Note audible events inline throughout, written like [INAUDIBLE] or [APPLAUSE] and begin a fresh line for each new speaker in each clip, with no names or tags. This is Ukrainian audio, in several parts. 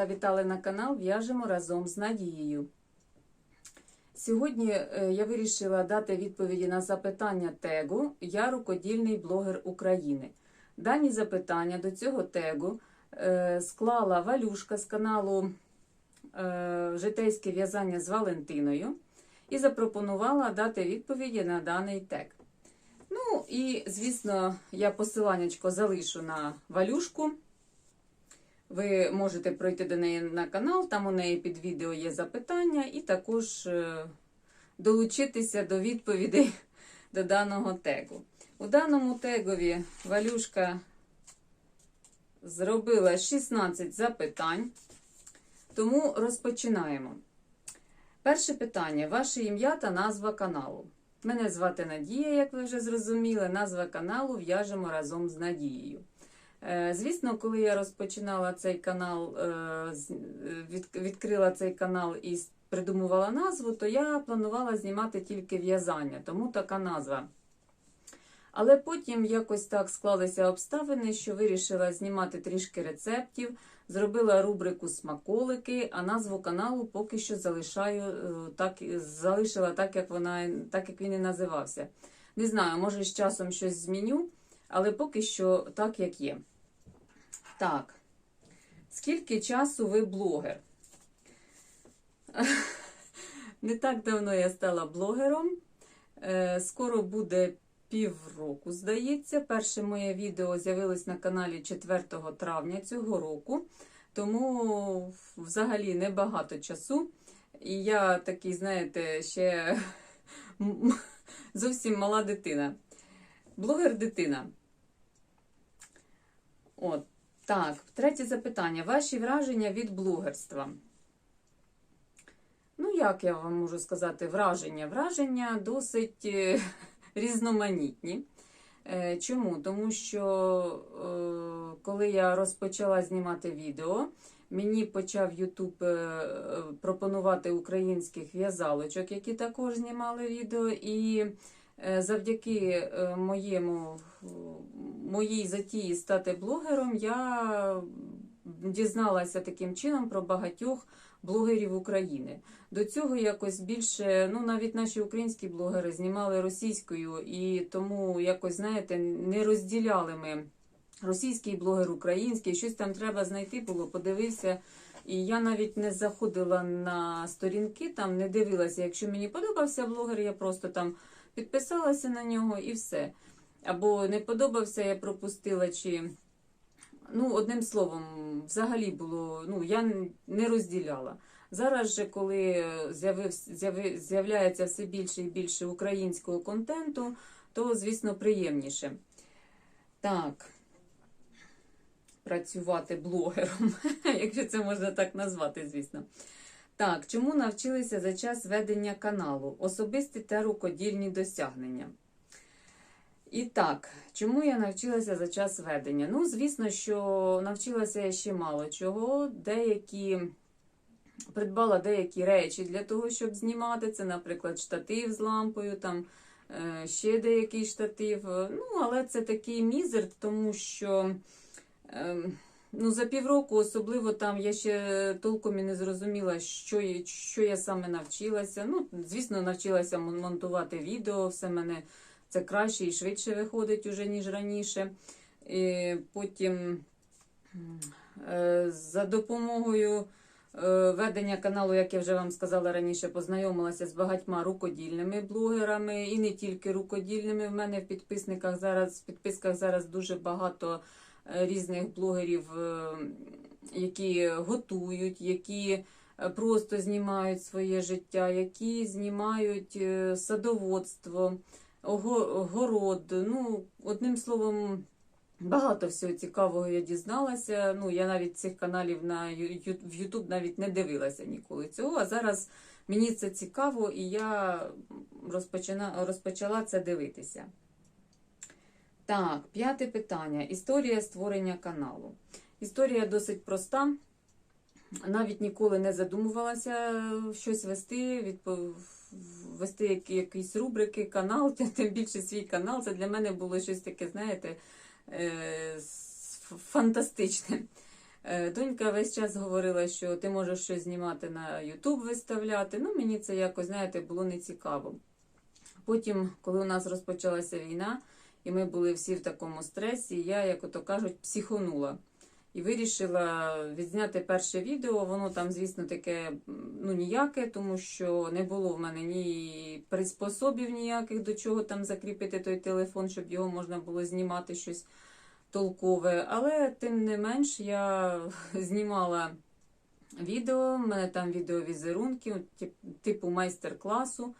завітали на канал В'яжемо разом з Надією. Сьогодні е, я вирішила дати відповіді на запитання тегу Я рукодільний блогер України. Дані запитання до цього тегу е, склала Валюшка з каналу е, Житейське в'язання з Валентиною і запропонувала дати відповіді на даний тег. Ну і, звісно, я посиланнячко залишу на Валюшку. Ви можете пройти до неї на канал, там у неї під відео є запитання, і також е, долучитися до відповідей [LAUGHS] до даного тегу. У даному тегові Валюшка зробила 16 запитань, тому розпочинаємо. Перше питання: ваше ім'я та назва каналу. Мене звати Надія, як ви вже зрозуміли. Назва каналу В'яжемо разом з Надією. Е, Звісно, коли я розпочинала цей канал, е, від- відкрила цей канал і придумувала назву, то я планувала знімати тільки в'язання, тому така назва. Але потім якось так склалися обставини, що вирішила знімати трішки рецептів, зробила рубрику смаколики, а назву каналу поки що залишаю е, так, залишила так, як вона, так як він і називався. Не знаю, може з часом щось зміню, але поки що так, як є. Так. Скільки часу ви блогер? [LAUGHS] Не так давно я стала блогером. Е, Скоро буде півроку, здається. Перше моє відео з'явилось на каналі 4 травня цього року, тому взагалі небагато часу. І я такий, знаєте, ще [LAUGHS] зовсім мала дитина. Блогер-дитина. От, так, третє запитання. Ваші враження від блогерства? Ну, як я вам можу сказати, враження? Враження досить е, [LAUGHS] різноманітні. Е, Чому? Тому що е, коли я розпочала знімати відео, мені почав е, пропонувати українських в'язалочок, які також знімали відео. І завдяки е, моєму, моїй затії стати блогером, я дізналася таким чином про багатьох блогерів України. До цього якось більше, ну навіть наші українські блогери знімали російською, і тому якось, знаєте, не розділяли ми російський блогер, український, щось там треба знайти було, подивився. І я навіть не заходила на сторінки, там не дивилася. Якщо мені подобався блогер, я просто там підписалася на нього і все. Або не подобався, я пропустила чи. Ну, одним словом, взагалі було, ну, я не розділяла. Зараз же, коли з'являється все більше і більше українського контенту, то, звісно, приємніше. Так. Працювати блогером, [LAUGHS] якщо це можна так назвати, звісно. Так, чому навчилися за час ведення каналу? Особисті та рукодільні досягнення. І так, чому я навчилася за час ведення? Ну, звісно, що навчилася я ще мало чого. Деякі придбала деякі речі для того, щоб знімати. Це, наприклад, штатив з лампою, там е, ще деякий штатив. Ну, але це такий мізер, тому що. ем, Ну, за півроку, особливо там я ще толком і не зрозуміла, що, що я саме навчилася. Ну, звісно, навчилася монтувати відео, все мене це краще і швидше виходить уже, ніж раніше. І потім е, за допомогою е, ведення каналу, як я вже вам сказала раніше, познайомилася з багатьма рукодільними блогерами і не тільки рукодільними. В мене в підписниках зараз в підписках зараз дуже багато різних блогерів, е, які готують, які е, просто знімають своє життя, які знімають е, садоводство, город. Ну, одним словом. Багато всього цікавого я дізналася. Ну, я навіть цих каналів на в YouTube навіть не дивилася ніколи цього. А зараз мені це цікаво, і я розпочала це дивитися. Так, п'яте питання. Історія створення каналу. Історія досить проста. Навіть ніколи не задумувалася щось вести, вести які- якісь рубрики, канал, [LAUGHS] тим більше свій канал. Це для мене було щось таке, знаєте, е, фантастичне. Е, Донька весь час говорила, що ти можеш щось знімати на Ютуб виставляти. Ну, мені це якось, знаєте, було нецікаво. Потім, коли у нас розпочалася війна, і ми були всі в такому стресі, я, як ото кажуть, психонула. І вирішила відзняти перше відео. Воно там, звісно, таке ну, ніяке, тому що не було в мене ні приспособів ніяких до чого там закріпити той телефон, щоб його можна було знімати щось толкове. Але тим не менш я [LAUGHS] знімала відео, в мене там відеовізерунки, тип- типу майстер-класу.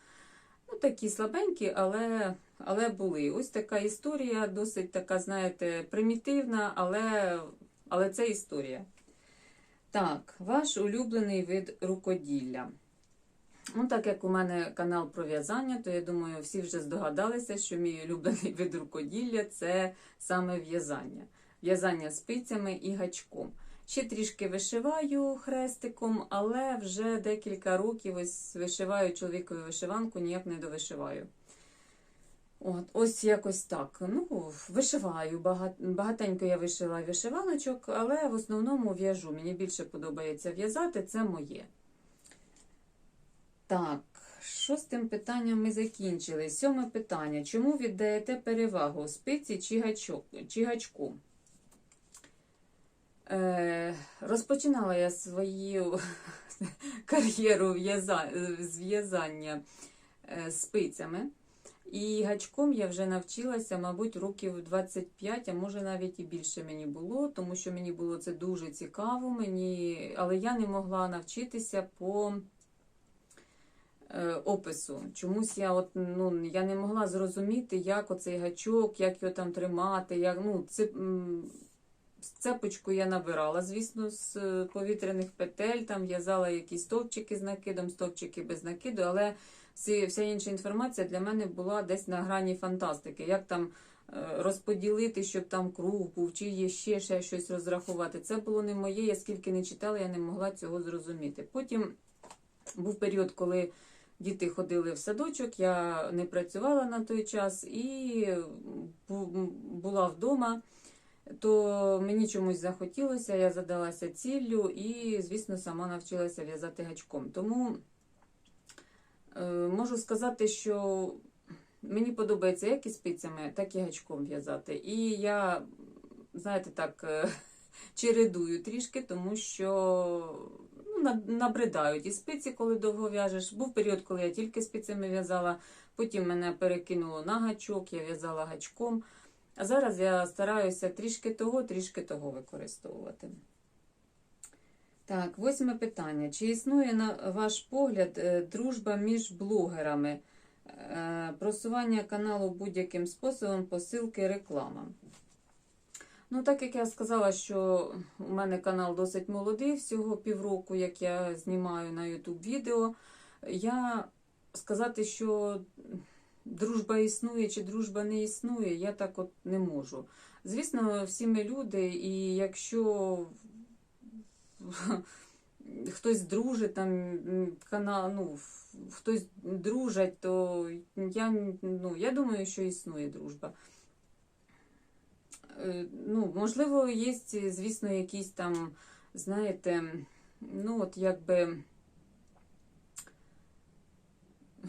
Ну, такі слабенькі, але, але були. Ось така історія, досить така, знаєте, примітивна, але, але це історія. Так, ваш улюблений вид рукоділля. Ну, так як у мене канал про в'язання, то я думаю, всі вже здогадалися, що мій улюблений вид рукоділля це саме в'язання. В'язання спицями і гачком. Ще трішки вишиваю хрестиком, але вже декілька років ось вишиваю чоловікову вишиванку, ніяк не довишиваю. От, ось якось так. Ну, вишиваю. Бага- Багатенько я вишила вишиваночок, але в основному в'яжу. Мені більше подобається в'язати, це моє. Так, шостим питанням ми закінчили. Сьоме питання. Чому віддаєте перевагу спиці чи, гачок, чи гачку? Е, розпочинала я свою [LAUGHS] кар'єру з в'язання е, спицями. І гачком я вже навчилася, мабуть, років 25, а може навіть і більше мені було, тому що мені було це дуже цікаво, мені... але я не могла навчитися по е, опису. Чомусь я от, ну, я не могла зрозуміти, як оцей гачок, як його там тримати. Як, ну, це, цепочку я набирала, звісно, з е, повітряних петель, там в'язала якісь стовпчики з накидом, стовпчики без накиду, але всі, вся інша інформація для мене була десь на грані фантастики. Як там е, розподілити, щоб там круг був, чи є ще, ще щось розрахувати. Це було не моє, я скільки не читала, я не могла цього зрозуміти. Потім був період, коли діти ходили в садочок, я не працювала на той час і була вдома. То мені чомусь захотілося, я задалася ціллю і, звісно, сама навчилася в'язати гачком. Тому можу сказати, що мені подобається як і спицями, так і гачком в'язати. І я, знаєте, так е, [LAUGHS] чередую трішки, тому що ну, набридають і спиці, коли довго в'яжеш. Був період, коли я тільки спицями в'язала, потім мене перекинуло на гачок, я в'язала гачком. А зараз я стараюся трішки того, трішки того використовувати. Так, восьме питання. Чи існує, на ваш погляд, е, дружба між блогерами? Е, Просування каналу будь-яким способом, посилки, реклама. Ну, так як я сказала, що у мене канал досить молодий, всього півроку, як я знімаю на YouTube відео, я сказати, що дружба існує чи дружба не існує, я так от не можу. Звісно, всі ми люди, і якщо [LAUGHS] хтось дружить, там канал, ну, хтось дружить, то я, ну, я думаю, що існує дружба. Е, Ну, можливо, є, звісно, якісь там, знаєте, ну, от якби. [LAUGHS]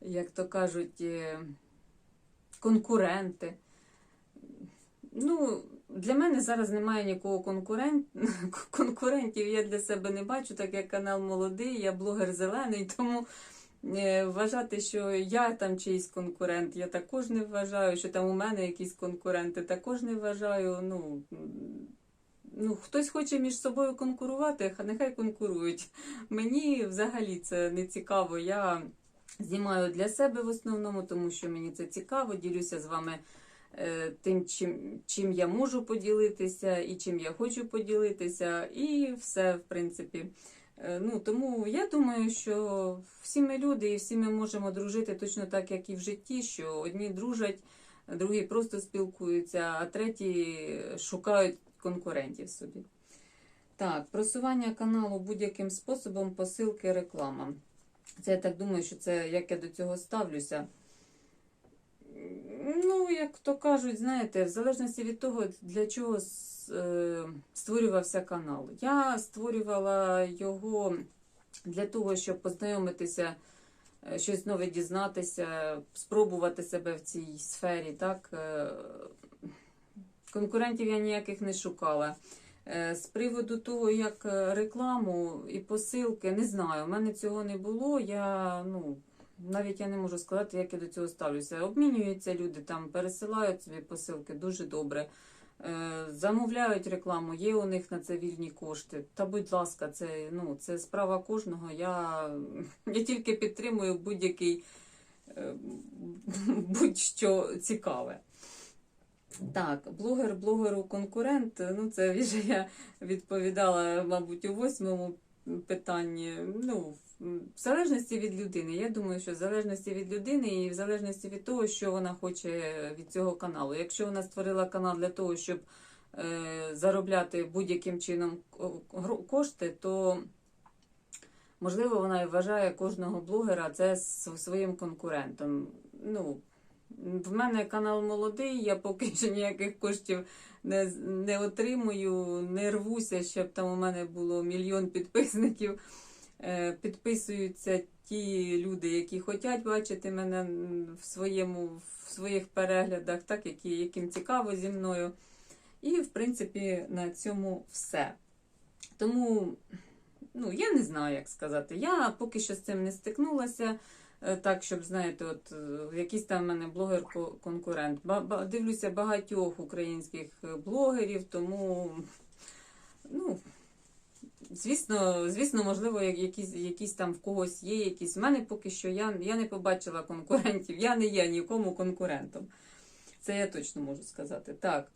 як то кажуть, е, конкуренти. Ну, для мене зараз немає нікого конкурент... [LAUGHS] конкурентів. Я для себе не бачу, так як канал молодий, я блогер зелений, тому е, вважати, що я там чийсь конкурент, я також не вважаю, що там у мене якісь конкуренти, також не вважаю. Ну, ну, хтось хоче між собою конкурувати, ха- нехай конкурують. Мені взагалі це не цікаво. Я знімаю для себе в основному, тому що мені це цікаво, ділюся з вами тим, чим, чим я можу поділитися і чим я хочу поділитися, і все, в принципі. Е, Ну, тому я думаю, що всі ми люди і всі ми можемо дружити точно так, як і в житті, що одні дружать, другі просто спілкуються, а треті шукають конкурентів собі. Так, просування каналу будь-яким способом, посилки, реклама. Це я так думаю, що це як я до цього ставлюся. Ну, як то кажуть, знаєте, в залежності від того, для чого е, створювався канал. Я створювала його для того, щоб познайомитися, е, щось нове дізнатися, спробувати себе в цій сфері. Так? Е, Конкурентів я ніяких не шукала. З приводу того, як рекламу і посилки, не знаю, у мене цього не було. Я, ну, навіть я не можу сказати, як я до цього ставлюся. Обмінюються люди, там пересилають собі посилки дуже добре. Е, Замовляють рекламу, є у них на це вільні кошти. Та будь ласка, це, ну, це справа кожного. Я, я тільки підтримую будь-який е, будь-що цікаве. Так, блогер блогеру конкурент. Ну, це вже я відповідала, мабуть, у восьмому питанні. Ну, в залежності від людини. Я думаю, що в залежності від людини і в залежності від того, що вона хоче від цього каналу. Якщо вона створила канал для того, щоб е, заробляти будь-яким чином кошти, то можливо вона і вважає кожного блогера це своїм конкурентом. Ну, в мене канал молодий, я поки що ніяких коштів не, не отримую, не рвуся, щоб там у мене було мільйон підписників. Е, Підписуються ті люди, які хочуть бачити мене в, своєму, в своїх переглядах, так, які, яким цікаво зі мною. І, в принципі, на цьому все. Тому, ну, я не знаю, як сказати. Я поки що з цим не стикнулася. Е, Так, щоб знаєте, от е, якийсь там в мене блогер-конкурент. Дивлюся багатьох українських е, блогерів, тому ну, звісно, звісно, можливо, якісь, якісь там в когось є, якісь. В мене поки що я, я не побачила конкурентів, я не є нікому конкурентом. Це я точно можу сказати. Так,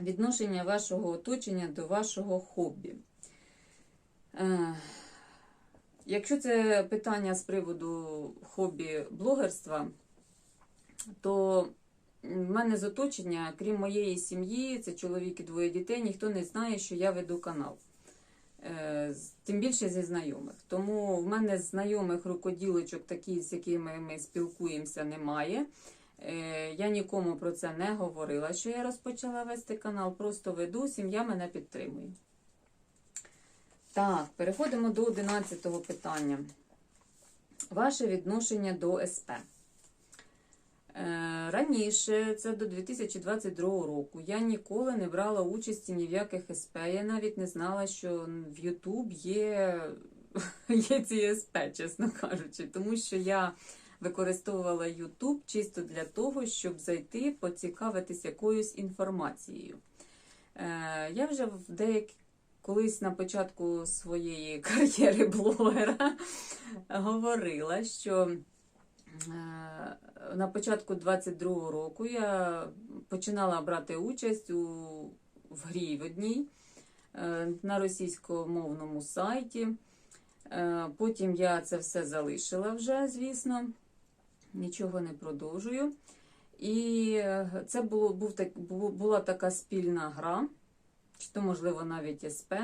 відношення вашого оточення до вашого хобі. Якщо це питання з приводу хобі блогерства, то в мене з оточення, крім моєї сім'ї, це чоловік і двоє дітей, ніхто не знає, що я веду канал. Е, Тим більше зі знайомих. Тому в мене знайомих рукоділочок, такі, з якими ми спілкуємося, немає. Е, Я нікому про це не говорила, що я розпочала вести канал, просто веду, сім'я мене підтримує. Так, переходимо до 11 питання. Ваше відношення до СП. Е, Раніше, це до 2022 року, я ніколи не брала участі ні в яких СП. Я навіть не знала, що в YouTube є, [LAUGHS] є ці СП, чесно кажучи, тому що я використовувала YouTube чисто для того, щоб зайти, поцікавитись якоюсь інформацією. Е, Я вже в деякі колись на початку своєї [LAUGHS] кар'єри блогера говорила, що е, на початку 22-го року я починала брати участь у, в грі в одній е, на російськомовному сайті. Е, Потім я це все залишила вже, звісно, нічого не продовжую. І це було, був так, була така спільна гра, чи то, можливо, навіть СП.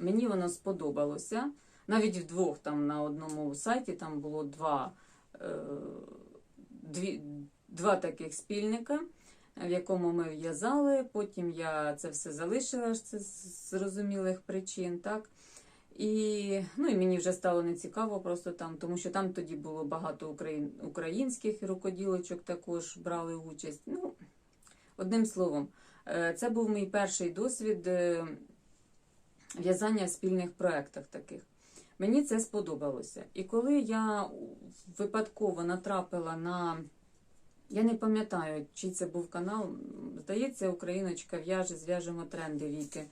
Мені воно сподобалося. Навіть вдвох там на одному сайті там було два, е, дві, два таких спільника, в якому ми в'язали. Потім я це все залишила це з зрозумілих причин. так. І, ну, і мені вже стало нецікаво просто там, тому що там тоді було багато україн, українських рукоділочок також брали участь. Ну, одним словом, це був мій перший досвід е, в'язання в спільних проєктах таких. Мені це сподобалося. І коли я випадково натрапила на. Я не пам'ятаю, чий це був канал. Здається, Україночка в'яже, зв'яжемо тренди віки.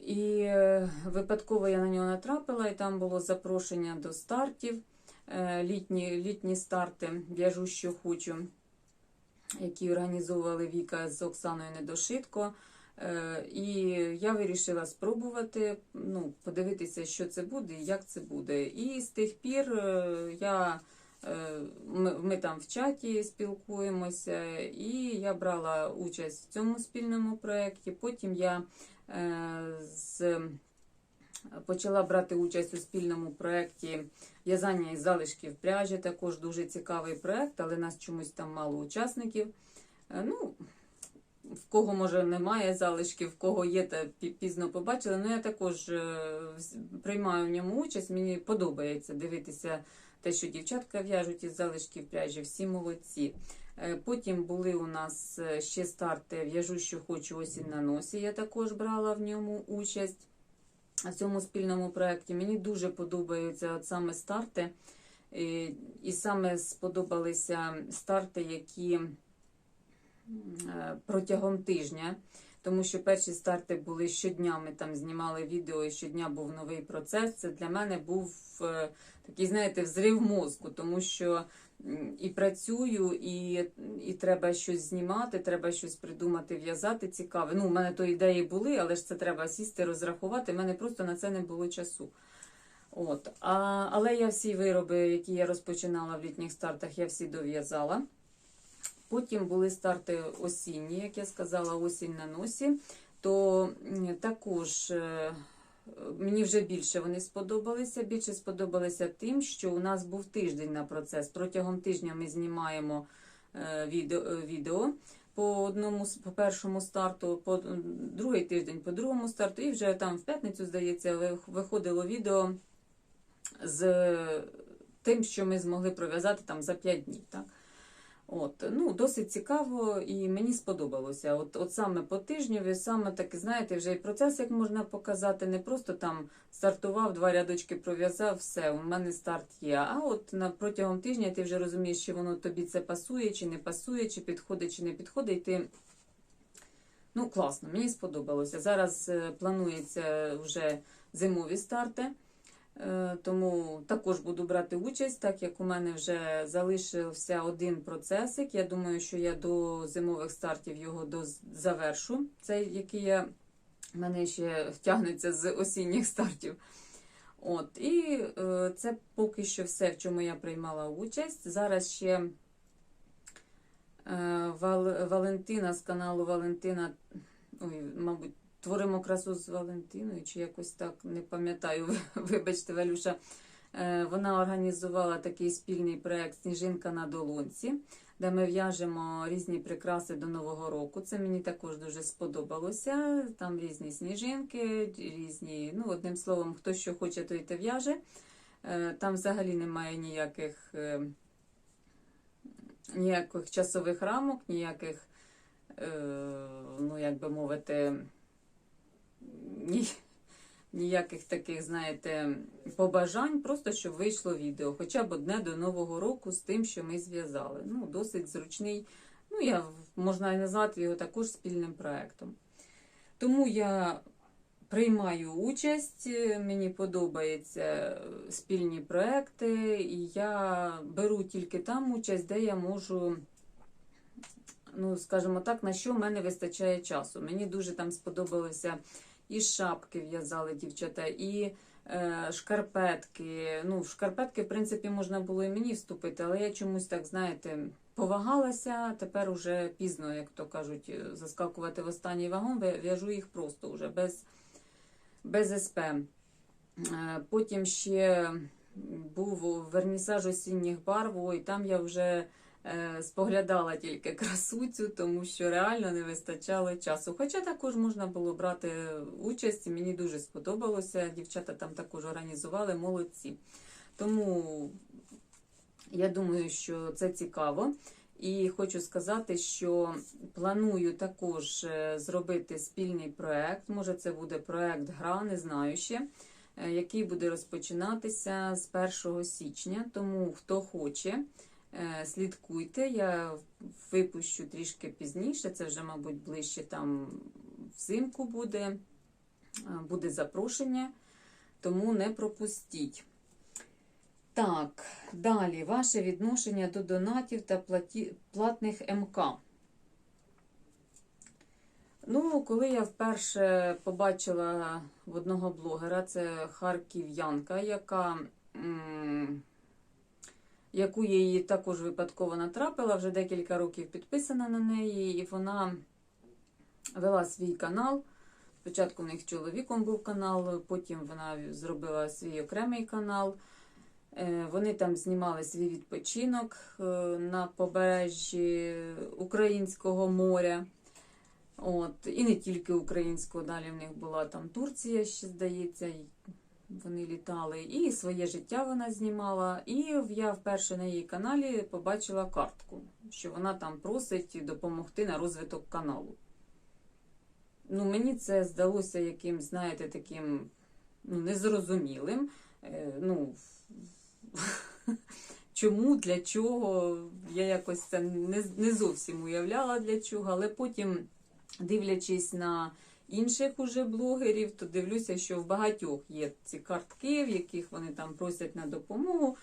І е, випадково я на нього натрапила, і там було запрошення до стартів, е, літні, літні старти, в'яжу, що хочу, які організовували Віка з Оксаною Недошитко. Е, І я вирішила спробувати, ну, подивитися, що це буде і як це буде. І з тих пір е, я, е, ми, ми там в чаті спілкуємося, і я брала участь в цьому спільному проєкті. Потім я з Почала брати участь у спільному проєкті в'язання із залишків пряжі. Також дуже цікавий проєкт, але нас чомусь там мало учасників. Е, Ну, в кого може немає залишків, в кого є, та пізно побачили. Ну я також е, приймаю в ньому участь. Мені подобається дивитися те, що дівчатка в'яжуть із залишків пряжі. Всі молодці. Е, Потім були у нас ще старти В'яжу, що хочу осінь на носі. Я також брала в ньому участь в цьому спільному проєкті. Мені дуже подобаються от саме старти. І, саме сподобалися старти, які е, протягом тижня. Тому що перші старти були щодня, ми там знімали відео, і щодня був новий процес. Це для мене був е, такий, знаєте, взрив мозку, тому що і працюю, і, і треба щось знімати, треба щось придумати, в'язати цікаве. Ну, у мене то ідеї були, але ж це треба сісти, розрахувати. У мене просто на це не було часу. От. А, але я всі вироби, які я розпочинала в літніх стартах, я всі дов'язала. Потім були старти осінні, як я сказала, осінь на носі. То також е, мені вже більше вони сподобалися. Більше сподобалися тим, що у нас був тиждень на процес. Протягом тижня ми знімаємо е, відео, е, відео по одному по першому старту, по другий тиждень по другому старту, і вже там в п'ятницю, здається, ви- виходило відео з тим, що ми змогли пров'язати там за 5 днів. Так? От, ну, досить цікаво і мені сподобалося. От, от саме по тижню, саме так, знаєте, вже і процес як можна показати, не просто там стартував, два рядочки пров'язав, все, у мене старт є. А от на протягом тижня ти вже розумієш, чи воно тобі це пасує, чи не пасує, чи підходить, чи не підходить. І ти Ну, класно, мені сподобалося. Зараз е, планується вже зимові старти, тому також буду брати участь, так як у мене вже залишився один процесик. Я думаю, що я до зимових стартів його завершу. Цей, який я в мене ще втягнеться з осінніх стартів. От, і е, це поки що все, в чому я приймала участь. Зараз ще Е, Вал, Валентина з каналу Валентина. Ой, мабуть, творимо красу з Валентиною, чи якось так не пам'ятаю. [LAUGHS] Вибачте, Валюша. Е, Вона організувала такий спільний проєкт Сніжинка на долонці, де ми в'яжемо різні прикраси до Нового року. Це мені також дуже сподобалося. Там різні сніжинки, різні, ну, одним словом, хто що хоче, той те в'яже. Е, Там взагалі немає ніяких. е, ніяких часових рамок, ніяких, ну як би мовити, ні, ніяких таких, знаєте, побажань, просто щоб вийшло відео, хоча б одне до Нового року з тим, що ми зв'язали. Ну, досить зручний. Ну, я можна і назвати його також спільним проектом. Тому я приймаю участь, мені подобаються спільні проекти, і я беру тільки там участь, де я можу, ну, скажімо так, на що в мене вистачає часу. Мені дуже там сподобалося і шапки в'язали дівчата, і е, шкарпетки. Ну, в шкарпетки, в принципі, можна було і мені вступити, але я чомусь так, знаєте, повагалася. Тепер уже пізно, як то кажуть, заскакувати в останній вагон, в'яжу їх просто вже без без СП. Е, Потім ще був вернісаж осінніх барв, і там я вже е, споглядала тільки красуцю, тому що реально не вистачало часу. Хоча також можна було брати участь, мені дуже сподобалося. Дівчата там також організували молодці. Тому я думаю, що це цікаво. І хочу сказати, що планую також е, зробити спільний проект. Може, це буде проект гра, не знаю ще, е, який буде розпочинатися з 1 січня. Тому хто хоче, е, слідкуйте. Я випущу трішки пізніше. Це вже, мабуть, ближче там взимку буде. Е, Буде запрошення, тому не пропустіть. Так, далі ваше відношення до донатів та платі... платних МК. Ну, коли я вперше побачила в одного блогера, це харків'янка, яка, м, яку я її також випадково натрапила, вже декілька років підписана на неї, і вона вела свій канал. Спочатку в них чоловіком був канал, потім вона зробила свій окремий канал. Е, Вони там знімали свій відпочинок е, на побережжі Українського моря. От, і не тільки українського, далі в них була там Турція, ще здається, вони літали. І своє життя вона знімала. І я вперше на її каналі побачила картку, що вона там просить допомогти на розвиток каналу. Ну, мені це здалося яким, знаєте, таким ну, незрозумілим. Е, ну, [LAUGHS] чому, для чого? Я якось це не, не зовсім уявляла для чого, але потім, дивлячись на інших уже блогерів, то дивлюся, що в багатьох є ці картки, в яких вони там просять на допомогу.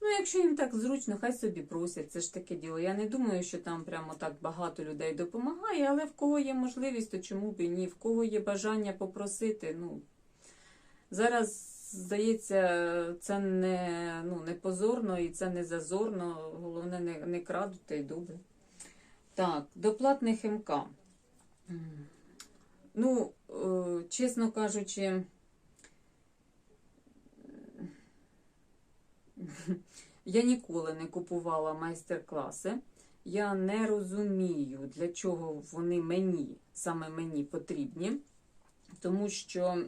Ну, якщо їм так зручно, хай собі просять, це ж таке діло. Я не думаю, що там прямо так багато людей допомагає, але в кого є можливість, то чому б і ні, в кого є бажання попросити. Ну, зараз, здається, це не, ну, не позорно і це не зазорно. Головне, не, не крадути і добре. Так, до платних МК. Ну, е, чесно кажучи, я ніколи не купувала майстер-класи. Я не розумію, для чого вони мені, саме мені потрібні. Тому що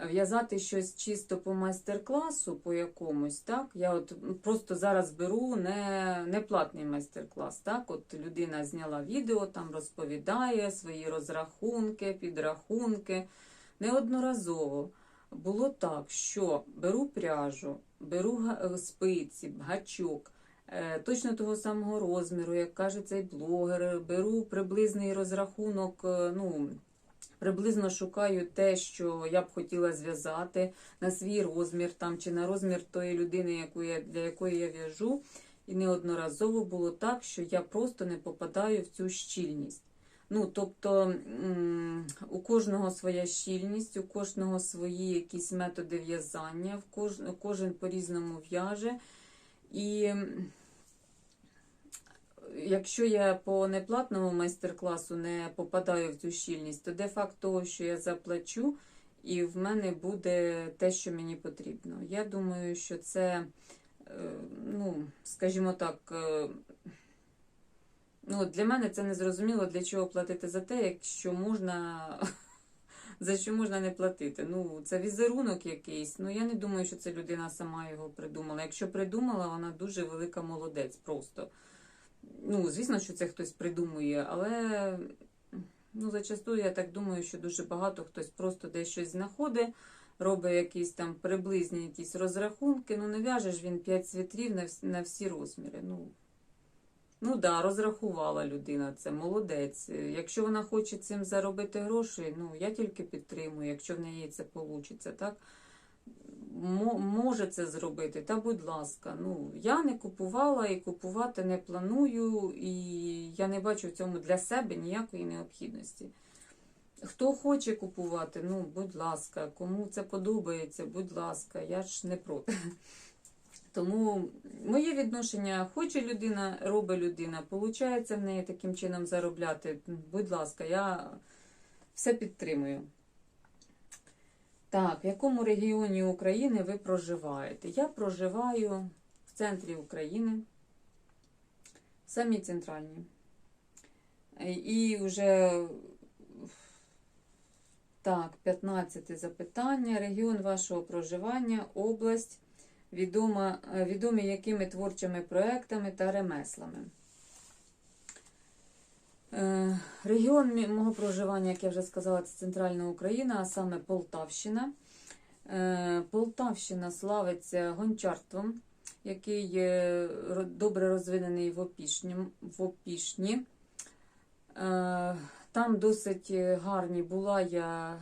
в'язати щось чисто по майстер-класу, по якомусь, так, я от просто зараз беру не, не платний майстер-клас. Так, от людина зняла відео, там розповідає свої розрахунки, підрахунки. Неодноразово було так, що беру пряжу, беру га- спиці, гачок. е, Точно того самого розміру, як каже цей блогер, беру приблизний розрахунок, е, ну, приблизно шукаю те, що я б хотіла зв'язати на свій розмір там, чи на розмір тої людини, яку я, для якої я в'яжу. І неодноразово було так, що я просто не попадаю в цю щільність. Ну, тобто у кожного своя щільність, у кожного свої якісь методи в'язання, кожен по-різному в'яже. І якщо я по неплатному майстер-класу не попадаю в цю щільність, то де факт того, що я заплачу, і в мене буде те, що мені потрібно. Я думаю, що це, е, ну, скажімо так, е, ну, для мене це не зрозуміло, для чого платити за те, якщо можна. [LAUGHS] За що можна не платити? Ну, це візерунок якийсь. Ну, я не думаю, що це людина сама його придумала. Якщо придумала, вона дуже велика молодець просто. Ну, звісно, що це хтось придумує, але ну, зачасту я так думаю, що дуже багато хтось просто десь щось знаходить, робить якісь там приблизні якісь розрахунки. Ну, не в'яже ж він 5 світрів на всі, на всі розміри. Ну, ну да, розрахувала людина це, молодець. Якщо вона хоче цим заробити гроші, ну я тільки підтримую, якщо в неї це вийде, так? Мо- може це зробити, та будь ласка. Ну, я не купувала і купувати не планую, і я не бачу в цьому для себе ніякої необхідності. Хто хоче купувати, ну, будь ласка, кому це подобається, будь ласка, я ж не проти. Тому моє відношення, хоче людина, робить людина, виходить в неї таким чином заробляти. Будь ласка, я все підтримую. Так, в якому регіоні України ви проживаєте? Я проживаю в центрі України, в самій центральній. І вже так, 15 запитання. Регіон вашого проживання, область, відома, відомі якими творчими проектами та ремеслами. Е, Регіон мого проживання, як я вже сказала, це центральна Україна, а саме Полтавщина. Е, Полтавщина славиться гончарством, який добре розвинений в Опішні. В Опішні. Е, Там досить гарні була я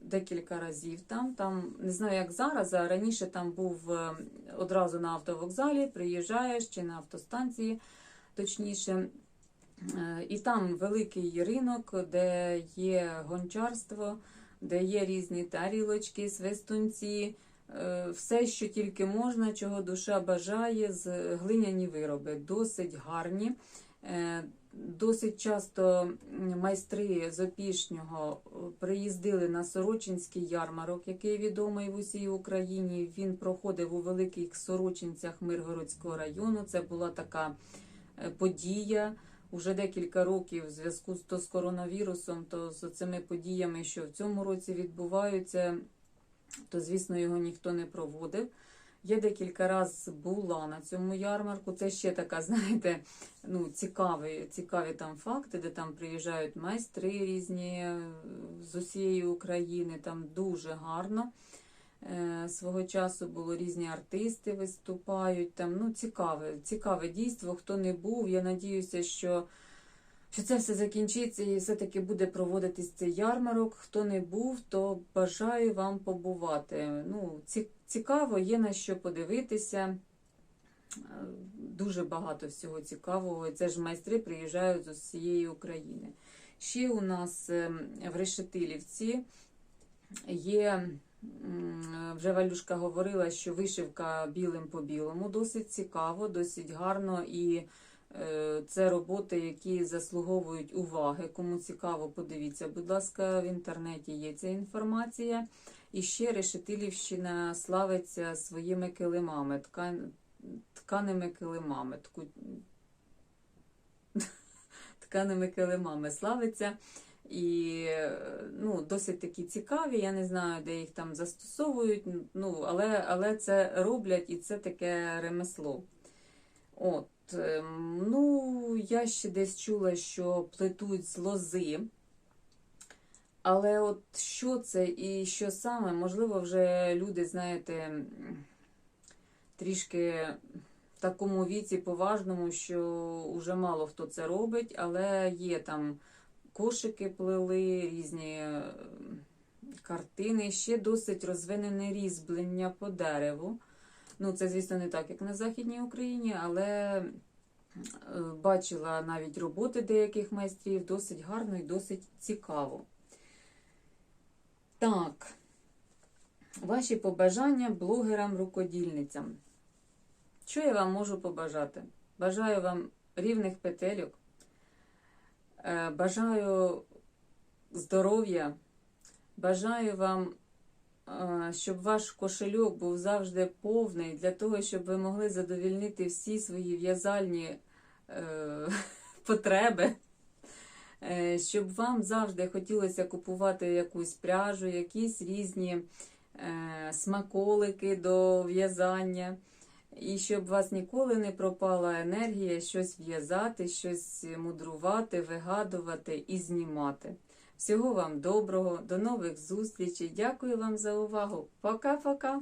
декілька разів там. Там не знаю, як зараз, а раніше там був одразу на автовокзалі, приїжджаєш чи на автостанції, точніше. Е, І там великий ринок, де є гончарство, де є різні тарілочки, свистунці, е, все, що тільки можна, чого душа бажає, з глиняні вироби, досить гарні. Е, Досить часто майстри з Опішнього приїздили на Сорочинський ярмарок, який відомий в усій Україні. Він проходив у Великих Сорочинцях Миргородського району. Це була така подія. Уже декілька років в зв'язку з то з коронавірусом, то з цими подіями, що в цьому році відбуваються, то звісно його ніхто не проводив. Я декілька разів була на цьому ярмарку. Це ще така, [LAUGHS] знаєте, ну, цікаві, цікаві там факти, де там приїжджають майстри різні е, з усієї України. Там дуже гарно. Е, Свого часу було різні артисти виступають. Там, ну, цікаве, цікаве дійство. Хто не був, я надіюся, що, що це все закінчиться і все-таки буде проводитись цей ярмарок. Хто не був, то бажаю вам побувати. Ну, цікаво, є на що подивитися. Е, Дуже багато всього цікавого. Це ж майстри приїжджають з усієї України. Ще у нас е, в Решетилівці є, вже Валюшка говорила, що вишивка білим по білому досить цікаво, досить гарно. І е, це роботи, які заслуговують уваги. Кому цікаво, подивіться, будь ласка, в інтернеті є ця інформація. І ще Решетилівщина славиться своїми килимами, тканими килимами. [LAUGHS] Тканими килимами славиться. І ну, досить такі цікаві. Я не знаю, де їх там застосовують, ну, але, але це роблять і це таке ремесло. От, ем, ну, я ще десь чула, що плетуть з лози. Але от що це і що саме, можливо, вже люди, знаєте, трішки в такому віці поважному, що вже мало хто це робить, але є там кошики плели, різні е, картини, ще досить розвинене різьблення по дереву. Ну, це, звісно, не так, як на Західній Україні, але е, бачила навіть роботи деяких майстрів, досить гарно і досить цікаво. Так, ваші побажання блогерам-рукодільницям. Що я вам можу побажати? Бажаю вам рівних петельок, бажаю здоров'я, бажаю вам, е, щоб ваш кошельок був завжди повний для того, щоб ви могли задовільнити всі свої в'язальні е, [LAUGHS] потреби. Е, щоб вам завжди хотілося купувати якусь пряжу, якісь різні е, смаколики до в'язання, і щоб у вас ніколи не пропала енергія щось в'язати, щось мудрувати, вигадувати і знімати. Всього вам доброго, до нових зустрічей. Дякую вам за увагу. Пока-пока!